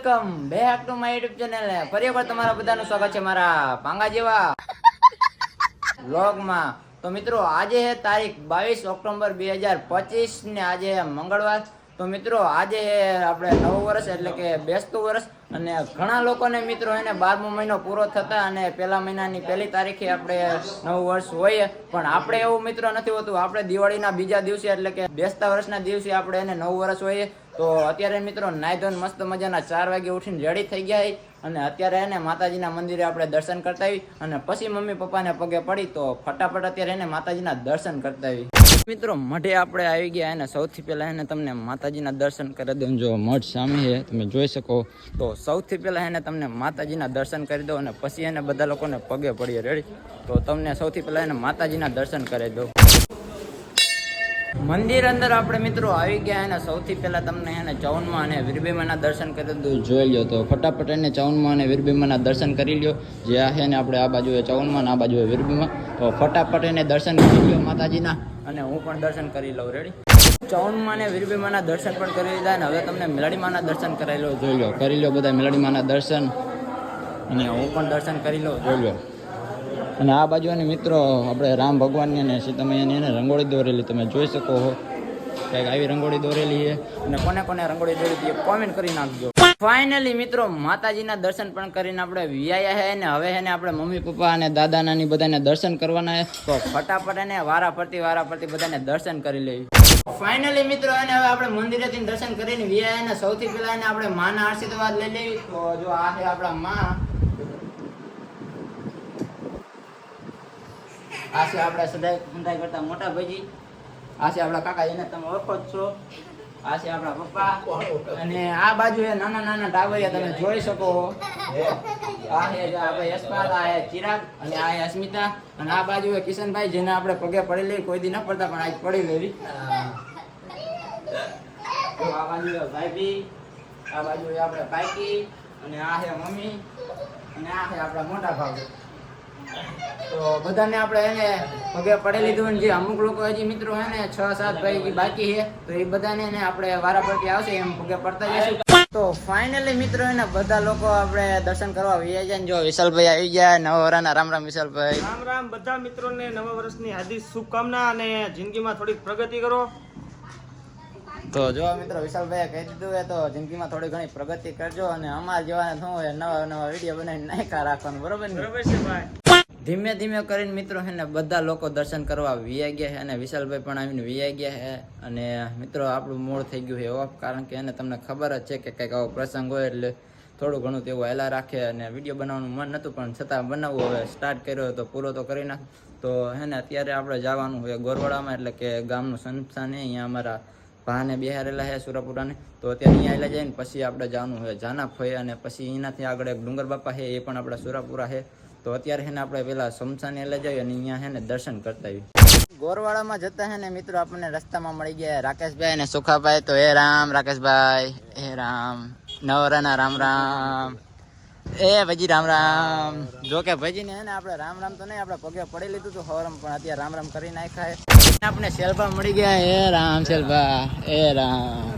Welcome back to my YouTube channel. ફરી એકવાર તમારા બધાનું સ્વાગત છે મારા પાંગા જેવા વ્લોગમાં. તો મિત્રો, આજે છે તારીખ બાવીસ ઓક્ટોબર બે હજાર પચીસ ને આજે મંગળવાર. તો મિત્રો, આજે આપણે નવું વર્ષ એટલે કે બેસતું વર્ષ. અને ઘણા લોકોને મિત્રો એને બારમો મહિનો પૂરો થતા અને પહેલા મહિનાની પહેલી તારીખે આપણે નવું વર્ષ હોઈએ. પણ આપણે એવું મિત્રો નથી હોતું. આપણે દિવાળીના બીજા દિવસે એટલે કે બેસતા વર્ષના દિવસે આપણે એને નવું વર્ષ હોઈએ. તો અત્યારે મિત્રો નાઈ ધોઈને મસ્ત મજાના ચાર વાગે ઉઠીને રેડી થઈ ગયા અને અત્યારે એને માતાજીના મંદિરે આપણે દર્શન કરતા આવી અને પછી મમ્મી પપ્પાને પગે પડી તો ફટાફટ અત્યારે એને માતાજીના દર્શન કરતા આવી મિત્રો, મઢે આપણે આવી ગયા અને સૌથી પહેલાં એને તમને માતાજીના દર્શન કરી દઉં. જો મઢ સામે છે, તમે જોઈ શકો. તો સૌથી પહેલાં એને તમને માતાજીના દર્શન કરી દો અને પછી એને બધા લોકોને પગે પડીએ. રેડી તો તમને સૌથી પહેલાં એને માતાજીના દર્શન કરી દઉં. મંદિર અંદર આપણે મિત્રો આવી ગયા અને સૌથી પહેલા તમને એને ચૌનમાં અને વીરબીમાના દર્શન કરી દઉં જોઈ લ્યો તો. ફટાફટ એને ચૌનમાં અને વીરબીમાના દર્શન કરી લ્યો. જે આ છે ને આપણે આ બાજુએ ચૌનમાં આ બાજુએ વીરબીમાં તો ફટાફટ એને દર્શન કરી લ્યો માતાજીના અને હું પણ દર્શન કરી લઉં. રેડી ચૌનમાં અને વીરબીમાના દર્શન પણ કરી લીધા અને હવે તમને મેલડીમાના દર્શન કરાવી લો જોઈ લો કરી લો બધા મેલડીમાના દર્શન. અને હું પણ દર્શન કરી લઉં. જોઈ લો અને આ બાજુ અને મિત્રો, આપણે રામ ભગવાનની અને સીતામૈયાની એને રંગોળી દોરેલી, તમે જોઈ શકો છો કંઈક આવી રંગોળી દોરેલી છે. અને કોને કોને રંગોળી દોરી એ કોમેન્ટ કરી નાખજો. ફાઇનલી મિત્રો, માતાજીના દર્શન પણ કરીને આપણે વ્યાયા છે ને હવે એને આપણે મમ્મી, પપ્પા અને દાદા નાની બધાને દર્શન કરવાના છે તો ફટાફટ એને વારા ફરતી વારા ફરતી બધાને દર્શન કરી લેવી ફાઇનલી મિત્રો એને હવે આપણે મંદિરેથી દર્શન કરીને વ્યાયા ને સૌથી પહેલા એને આપણે માના આશીર્વાદ લઈ લેવી તો જો આ છે આપણા માં. આ છે આપણા સદાય સંતાઈ કરતા મોટા ભાઈજી. આ આપણા કાકા, એને તમે ઓળખો જ છો. આ આપણા પપ્પા. અને આ બાજુ એ નાના નાના ટાવરિયા તમે જોઈ શકો આ છે આપણે આ ચિરાગ અને આ અસ્મિતા. અને આ બાજુ કિશનભાઈ, જેને આપણે પગે પડેલી કોઈ દી ન પડતા, પણ આજ પડી લેવી. આ બાજુ ભાઈબી, આ બાજુ આપણે કાકી અને આ છે મમ્મી, અને આ છે આપણા મોટા ભાઈ તો બધાને આપણે એને પગે પડી લીધું ને જે અમુક લોકો હજી મિત્રો હે ને છ સાત ભાઈ બાકી છે તો એ બધાને એને આપણે વારા પરથી આવશે એમ પગે પડતા જઈશું. તો ફાઇનલી મિત્રો એને બધા લોકો આપણે દર્શન કરવા વૈયા જાય જો વિશાલભાઈ આવી ગયા નવા વરાના રામ રામ વિશાલભાઈ. રામ રામ બધા મિત્રોને નવા વર્ષની હાર્દિક શુભકામના અને જિંદગીમાં થોડીક પ્રગતિ કરો. તો જો મિત્રો વિશાલભાઈએ કહી દીધું એ તો જિંદગીમાં થોડી ઘણી પ્રગતિ કરજો અને અમારા જેવાને શું નવા નવા વીડિયો બનાવીને નાખ્યા રાખવાનું બરોબર બરોબર છે ભાઈ. ધીમે ધીમે કરીને મિત્રો છે ને બધા લોકો દર્શન કરવા વિયા ગયા છે અને વિશાલભાઈ પણ આવીને વિયા ગયા છે અને મિત્રો, આપણું મૂળ થઈ ગયું છે ઓફ, કારણ કે એને તમને ખબર જ છે કે કંઈક આવો પ્રસંગ હોય એટલે થોડું ઘણું તેવું હેલા રાખે અને વીડિયો બનાવવાનું મન નહોતું પણ છતાં બનાવવું હવે સ્ટાર્ટ કર્યો તો પૂરો તો કરી નાખ. તો હે ને અત્યારે આપણે જવાનું હોય ગોરવાડામાં, એટલે કે ગામનું સંસ્થાન છે અહીંયા અમારા ભાને બિહારેલા છે સુરાપુરાને. તો અત્યારે અહીંયા આવેલા જાય ને, પછી આપણે જવાનું હોય જાના ફોય અને પછી એનાથી આગળ એક ડુંગર બાપા છે એ પણ આપણા સુરાપુરા છે તો અત્યારે છે ને આપણે પેલા સમસાને લઈ જઈએ અને અહીંયા હેને દર્શન કરતા આવી ગોરવાડામાં જતા હે ને મિત્રો આપણને રસ્તામાં મળી ગયા રાકેશભાઈ અને સુખાભાઈ. તો હે રામ, રાકેશભાઈ. હે રામ. નવરાના રામ રામ. એ ભજી રામ રામ. જો કે ભજી ને હે આપણે રામ રામ તો નહીં, આપણે પગે પડી લીધું હતું હવરમ, પણ અત્યારે રામ રામ કરી નાખ્યા આપણે શેલભા મળી ગયા હે. રામ શેલભા એ રામ.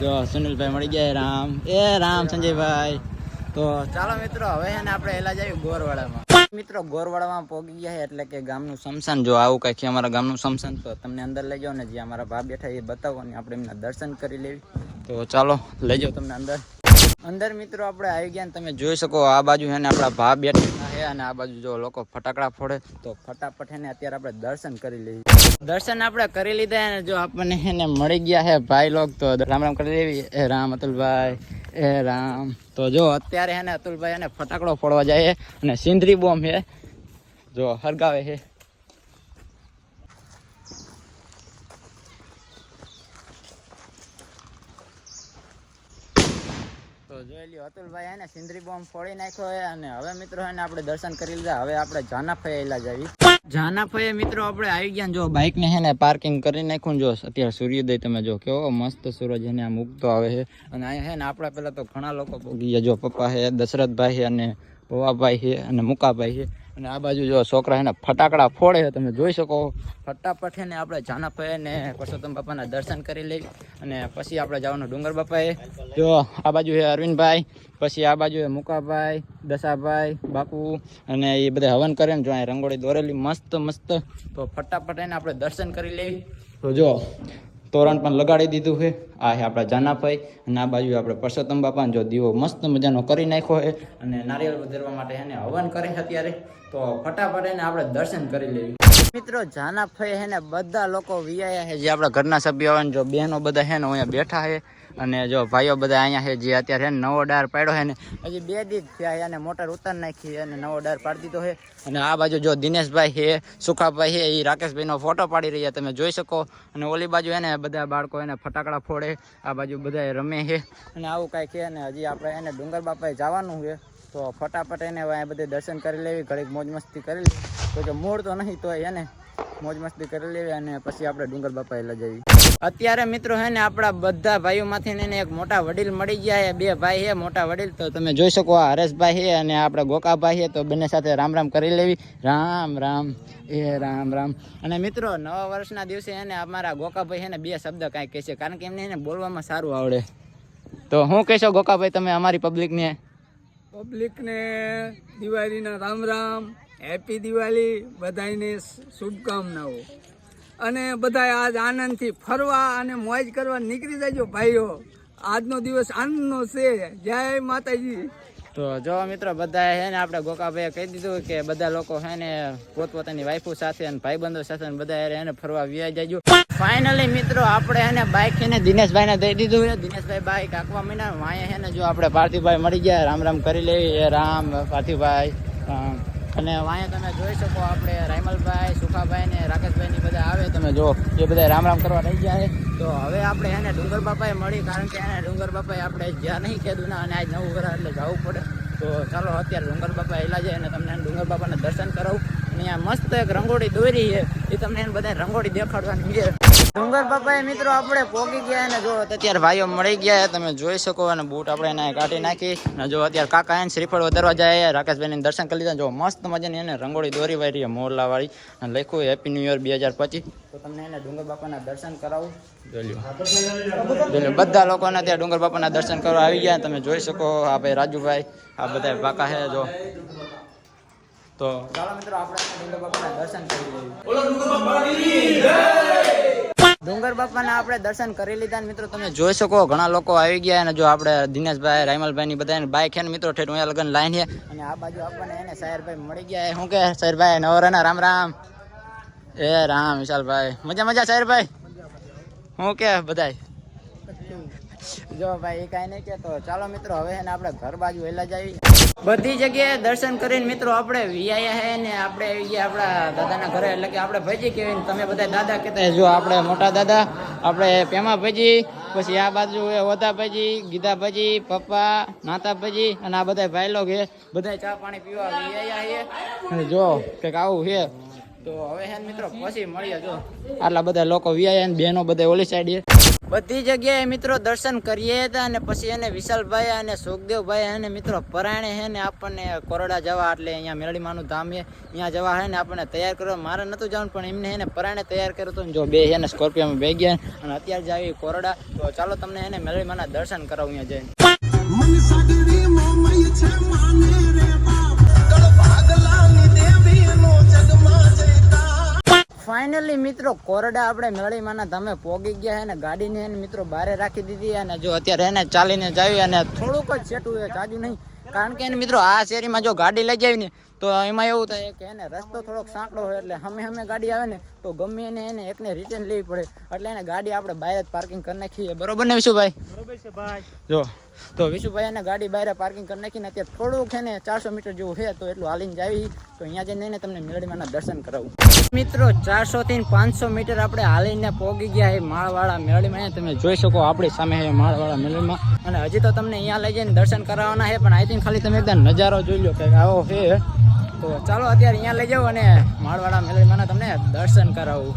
જો સુનિલભાઈ મળી ગયા હે રામ. એ રામ સંજયભાઈ. તો ચાલો મિત્રો, હવે છે ને આપણે એલા જઈએ ગોરવાડામાં. મિત્રો, ગોરવાડામાં પોગી ગયા એટલે કે ગામનું સમસાન જો આવું કંઈક અમારા ગામનું સમસાન તો તમને અંદર લઈ જાઓ ને જે અમારા ભાવ બેઠા એ બતાવો અને આપણે એમના દર્શન કરી લેવી. તો ચાલો, લઈ જાઓ તમને અંદર. અંદર મિત્રો, આપણે આવી ગયા ને તમે જોઈ શકો, આ બાજુ છે ને આપણા ભા બેઠા છે અને આ બાજુ જો લોકો ફટાકડા ફોડે, તો ફટાફટ એને અત્યારે આપણે દર્શન કરી લઈએ. દર્શન આપણે કરી લીધા અને જો આપણને એને મળી ગયા છે ભાઈ લોક તો રામ રામ કરી દેવી એ રામ અતુલભાઈ, એ રામ. તો જો અત્યારે એને અતુલભાઈ એને ફટાકડો ફોડવા જાય અને સિંદરી બોમ્બ છે જો હરગાવે છે તો અતુલભાઈ એને સિંદરી બોમ્બ ફોડી નાખ્યો છે અને હવે મિત્રો એને આપણે દર્શન કરી લીધા. હવે આપણે જાનાફાઈ એલા જઈએ જાનાફાઈ મિત્રો આપણે આવી ગયા જો બાઇક ને હે ને પાર્કિંગ કરી નાખ્યું જો અત્યારે સૂર્યોદય તમે જો કેવો મસ્ત સૂરજ એને આમ ઉગતો આવે છે. અને અહીંયા હે ને આપણા પહેલાં તો ઘણા લોકો ગયા. જો પપ્પા છે દશરથભાઈ છે અને ભવાભાઈ છે અને મુકાભાઈ છે અને આ બાજુ જો છોકરા એને ફટાકડા ફોડે છે, તમે જોઈ શકો. ફટાફટ એને આપણે જાનાભાઈ ને પરસોત્તમ બાપાના દર્શન કરી લઈ અને પછી આપણે જવાનું ડુંગર બાપાએ. જો આ બાજુ છે અરવિંદભાઈ, પછી આ બાજુ છે મુકાભાઈ, દશાભાઈ, બાપુ અને એ બધા હવન કરે ને જો અહીં રંગોળી દોરેલી મસ્ત મસ્ત. તો ફટાફટ એને આપણે દર્શન કરી લઈ. તો જો તોરણ પણ લગાડી દીધું છે. આ છે આપણા જાનાભાઈ અને આ બાજુ આપણે પરસોત્તમ બાપાને જો દીવો મસ્ત મજાનો કરી નાખ્યો છે અને નારિયેળ વધારવા માટે એને હવન કરે છે અત્યારે. તો ફટાફટ એને આપણે દર્શન કરી લેવી મિત્રો, જાનાભાઈ છે ને બધા લોકો વિયા છે. જે આપણા ઘરના સભ્યો હોય જો બહેનો બધા છે ને અહીંયા બેઠા છે. અને જો ભાઈઓ બધા અહીંયા છે, જે અત્યારે નવો ડાર પાડ્યો છે ને, હજી બે દિવસ થયા અને મોટર ઉતાર નાખી અને નવો ડાર પાડી દીધો છે. અને આ બાજુ જો દિનેશભાઈ છે, સુખાભાઈ છે એ રાકેશભાઈનો ફોટો પાડી રહ્યા, તમે જોઈ શકો. અને ઓલી બાજુ એને બધા બાળકો એને ફટાકડા ફોડે, આ બાજુ બધા રમે છે. અને આવું કાંઈ છે ને, હજી આપણે એને ડુંગર બાપાએ જવાનું છે, તો ફટાફટ એને બધે દર્શન કરી લેવી, ઘડીક મોજ મસ્તી કરી લેવી. તો કે મૂળ તો નહીં તો એને મોજ મસ્તી કરી લેવી અને પછી આપણે ડુંગર બાપાએ લઈ જઈએ અત્યારે મિત્રો, હે ને, આપણા બધા ભાઈઓમાંથી ને એક મોટા વડીલ મળી ગયા છે, બે ભાઈ છે, મોટા વડીલ. તો તમે જોઈ શકો આ હરેશભાઈ છે અને આપણે ગોકાભાઈ છે, તો બંને સાથે રામ રામ કરી લેવી. રામ રામ, એ રામ રામ. અને મિત્રો, નવા વર્ષના દિવસે એને અમારા ગોકાભાઈ છે ને, બે શબ્દ કાંઈ કહેશે, કારણ કે એમને એને બોલવામાં સારું આવડે. તો હું કહેશો, ગોકાભાઈ, તમે અમારી પબ્લિકને પબ્લિકને દિવાળીના રામ રામ હેપી દિવાળી બધાને શુભકામનાઓ. અને બધા આજ આનંદથી ફરવા અને મોજ કરવા નીકળી જજો ભાઈઓ. આજનો દિવસ આનંદનો છે. જય માતાજી. તો જો મિત્રો બધા હે ને આપણે ગોકાભાઈએ કહી દીધું કે બધા લોકો હે ને પોતપોતાની વાઈફો સાથે અને ભાઈબંધો સાથે બધા હે એને ફરવા વ્યાઈ જાયજો ફાઇનલી મિત્રો આપણે એને બાઇક એને દિનેશભાઈને દઈ દીધું છે. દિનેશભાઈ બાઇક આખવા મહિના વાંયે હે ને જો આપણે પાર્થિવભાઈ મળી ગયા, રામ રામ કરી લેવી રામ પાર્થિવભાઈ. રામ. અને અહીંયા તમે જોઈ શકો આપણે રાયમલભાઈ, સુખાભાઈ ને રાકેશભાઈ ની બધા આવે. તમે જો, એ બધા રામ રામ કરવા રહી છે. તો હવે આપણે એને ડુંગર બાપાએ મળી, કારણ કે એને ડુંગર બાપાએ આપણે જ્યાં નહીં કીધું ના અને આજ નવું ઘર એટલે જવું પડે. તો ચાલો અત્યારે ડુંગર બાપા એલા જાય અને તમને ડુંગર બાપાને દર્શન કરાવું. અને અહીંયા મસ્ત એક રંગોળી દોરી છે. એ તમને એને બધા રંગોળી દેખાડવાની છે. ડુંગર બાપાએ મિત્રો આપણે પોગી ગયા ને જો અત્યારે ભાઈઓ મળી ગયા તમે જોઈ શકો અને બૂટ આપણે એને કાઢી નાખી. અને જો અત્યારે કાકા એને શ્રીફળ વધારવા જાય રાકેશભાઈને દર્શન કરી લીધા. જો મસ્ત મજાની એને રંગોળી દોરી વાળી છે મોરલા વાળી અને લખ્યું હેપી ન્યુ યર બે હજાર પચીસ તો તમને એને ડુંગર બાપાના દર્શન કરાવું. બધા લોકોને ત્યાં ડુંગર બાપાના દર્શન કરવા આવી ગયા. તમે જોઈ શકો આ ભાઈ રાજુભાઈ આ બધા બાકા છે જો. તો ચાલો મિત્રો આપણે ડુંગર બાપાના દર્શન કરી લઈએ. ડુંગર બાપાના આપણે દર્શન કરી લીધા ને મિત્રો, તમે જોઈ શકો, ઘણા લોકો આવી ગયા અને જો આપણે દિનેશભાઈ રાયમલભાઈ ની બધા બાઈક છે ને મિત્રો ઠેઠ અહીંયા લગન લાઈન છે અને આ બાજુ આપણને એને સાયરભાઈ મળી ગયા. શું કે સાયરભાઈ નવરાના રામ રામ. એ રામ, વિશાલભાઈ. મજા મજા સાયરભાઈ શું કે બધાય? જો ભાઈ, એ કાંઈ નહીં કે તો ચાલો મિત્રો, હવે એને આપણે ઘર બાજુ વહેલા જઈએ. બધી જગ્યાએ દર્શન કરીને મિત્રો આપણે વિયા હે ને આપણે આપણા દાદાના ઘરે. એટલે કે આપણે ભજી કહેવાય ને તમે બધા દાદા કહેતા જો આપણે મોટા દાદા, આપણે પેમા ભજી, પછી આ બાજુ એ ઓધા ભજી, ગીધા ભજી, પપ્પા, નાતા ભજી, અને આ બધા ભાઈ હે બધા ચા પાણી પીવા વિયા હે. જો કંઈક આવું છે. તો હવે હે મિત્રો, પછી મળીએ જો. આટલા બધા લોકો વિયા ને બહેનો બધા ઓલી સાઈડ બધી જગ્યાએ મિત્રો દર્શન કરીએ હતા અને પછી એને વિશાલભાઈ અને સુખદેવભાઈ અને મિત્રો પરાયણે છે ને આપણને કોરડા જવા એટલે અહીંયા મેળડીમાનું ધામ છે અહીંયા જવા છે ને આપણને તૈયાર કરો મારે નહોતું જવાનું, પણ એમને એને પરાયણે તૈયાર કર્યું હતું જો બે છે ને સ્કોર્પિયોમાં બે ગયા અને અત્યારે જ આવી કોરડા. તો ચાલો તમને એને મેળડીમાના દર્શન કરાવું અહીંયા જઈને. ફાઇનલી મિત્રો કોરડા આપણે મેળીમાંના તમે પોગી ગયા અને ગાડીને એને મિત્રો બારે રાખી દીધી અને જો અત્યારે એને ચાલીને જાવી અને થોડુંક જ છેટું એ જાજુ નહીં. કારણ કે એને મિત્રો આ શેરીમાં જો ગાડી લઈ જાય ને તો એમાં એવું થાય કે એને રસ્તો થોડોક સાંકડો હોય એટલે હમે હમે ગાડી આવે ને તો ગમે એને એને એકને રિટર્ન લેવી પડે. એટલે એને ગાડી આપણે બહાર જ પાર્કિંગ કરી નાખીએ. બરોબર ને વિશુભાઈ? બરોબર છે ભાઈ. જો તો વિશુભાઈ એને ગાડી બહાર પાર્કિંગ કરી નાખીને અત્યારે થોડુંક છે ને ચારસો મીટર જેવું છે, તો એટલું હાલીને જાવી તો અહીંયા જઈને ને તમને મેળડીમાંના દર્શન કરાવું. મિત્રો, ચારસો થી પાંચસો મીટર આપણે હાલીને પહોંચી ગયા એ માળવાળા મેળવીમાં. તમે જોઈ શકો આપણી સામે એ માળવાળા મેળવીમાં. અને હજી તો તમને અહીંયા લઈ જઈને દર્શન કરાવવાના છે, પણ આઈ થિંક ખાલી તમે એકદમ નજારો જોઈ લો કે આવો છે. તો ચાલો અત્યારે અહીંયા લઈ જાઓ અને માળવાળા મેળવીમાં તમને દર્શન કરાવું.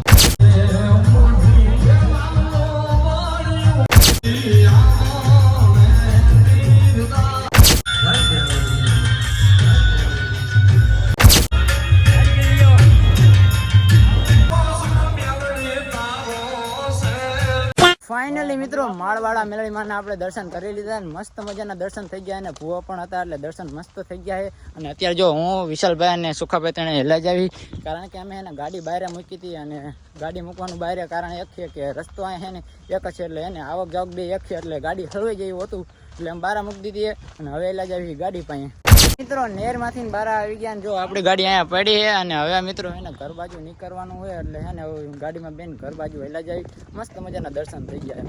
ફાઇનલી મિત્રો, માળવાળા મેળવીમાં આપણે દર્શન કરી લીધા અને મસ્ત મજાના દર્શન થઈ ગયા અને ભૂવા પણ હતા એટલે દર્શન મસ્ત થઈ ગયા છે. અને અત્યારે જો હું વિશાલભાઈ અને સુખાભાઈ તેને હેલા જાવી, કારણ કે અમે એને ગાડી બહાર મૂકી હતી અને ગાડી મૂકવાનું બહાર કારણ એક છે કે રસ્તો અહીં છે ને એક છે એટલે એને આવક જાવક બે એક છે એટલે ગાડી હળવાઈ જેવું હતું. એટલે અમે બહાર મૂકી દીધી અને હવે હેલા જ આવી ગાડી પાસે. મિત્રો નેરમાંથી બહાર આવી ગયા ને જો આપણી ગાડી અહીંયા પડી છે અને હવે મિત્રો એને ઘર બાજુ નીકળવાનું હોય એટલે છે ને હવે ગાડીમાં બેન ઘર બાજુ હેલા જાય મસ્ત મજાના દર્શન થઈ ગયા